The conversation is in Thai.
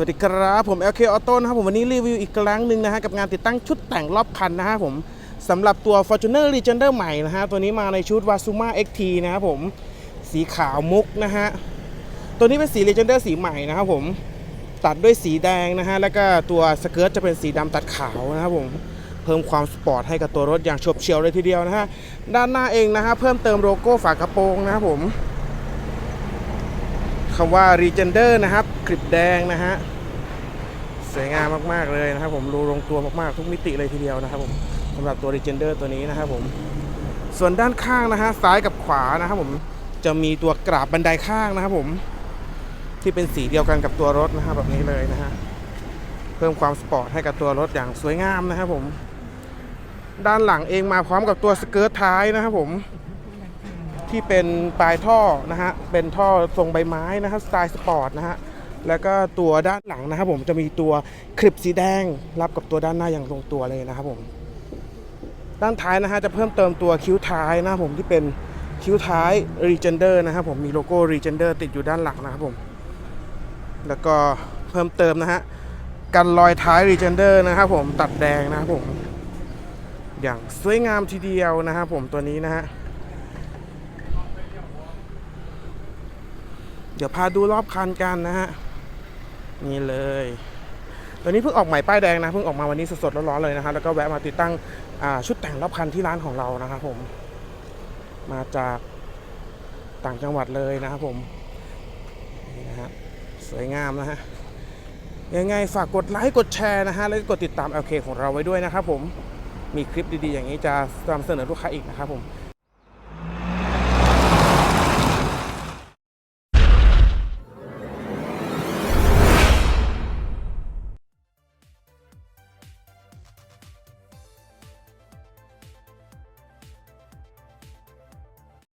สวัสดีครับผม LK Auto นะครับผมวันนี้รีวิวอีกครั้งหนึ่งนะฮะกับงานติดตั้งชุดแต่งรอบคันนะฮะผมสำหรับตัว Fortuner Legender ใหม่นะฮะตัวนี้มาในชุด Wasuma XT นะครับผมสีขาวมุกนะฮะตัวนี้เป็นสี Legender สีใหม่นะครับผมตัดด้วยสีแดงนะฮะแล้วก็ตัวสเกิร์ตจะเป็นสีดำตัดขาวนะครับผมเพิ่มความสปอร์ตให้กับตัวรถอย่างโฉบเฉียวเลยทีเดียวนะฮะด้านหน้าเองนะฮะเพิ่มเติมโลโก้ฝากระโปรงนะครับผม คำว่า Regender นะครับคลิปแดงนะฮะสวยงามมากๆเลยนะครับ ผมรูลงตัวมากๆทุกมิติเลยทีเดียวนะครับผมสำหรับตัว Regender ตัวนี้นะครับผมส่วนด้านข้างนะฮะซ้ายกับขวานะครับผมจะมีตัวกราบบันไดข้างนะครับผมที่เป็นสีเดียวกันกับตัวรถนะฮะแบบนี้เลยนะฮะเพิ่มความสปอร์ตให้กับตัวรถอย่างสวยงามนะครับผม ด้านหลังเองมาพร้อมกับตัวสเกิร์ตท้ายนะครับผม ที่เป็นปลายท่อนะฮะเป็นท่อทรงใบไม้นะครับสไตล์สปอร์ตนะฮะแล้วก็ตัวด้านหลังนะครับผมจะมีตัวคลิปสีแดงรับกับตัวด้านหน้าอย่างลงตัวเลยนะครับผมด้านท้ายนะฮะจะเพิ่มเติมตัวคิ้วท้ายนะครับผมที่เป็นคิ้วท้าย Regender นะครับผมมีโลโก้ Regender ติดอยู่ด้านหลังนะครับผมแล้วก็เพิ่มเติมนะฮะกันรอยท้าย Regender นะครับผมตัดแดงนะครับผมอย่างสวยงามทีเดียวนะครับผมตัวนี้นะฮะ เดี๋ยวพาดูรอบคันกันนะฮะ นี่เลยตัวนี้เพิ่งออกใหม่ป้ายแดงนะเพิ่งออกมาวันนี้สดๆร้อนๆเลยนะฮะแล้วก็แวะมาติดตั้งชุดแต่งรอบคันที่ร้านของเรานะครับผม มาจากต่างจังหวัดเลยนะครับผมนี่นะฮะสวยงามนะฮะยังไงฝากกดไลค์กดแชร์นะฮะแล้วก็กดติดตาม LK ของเราไว้ด้วยนะครับผมมีคลิปดีๆอย่างนี้จะนำเสนอลูกค้าอีกนะครับผม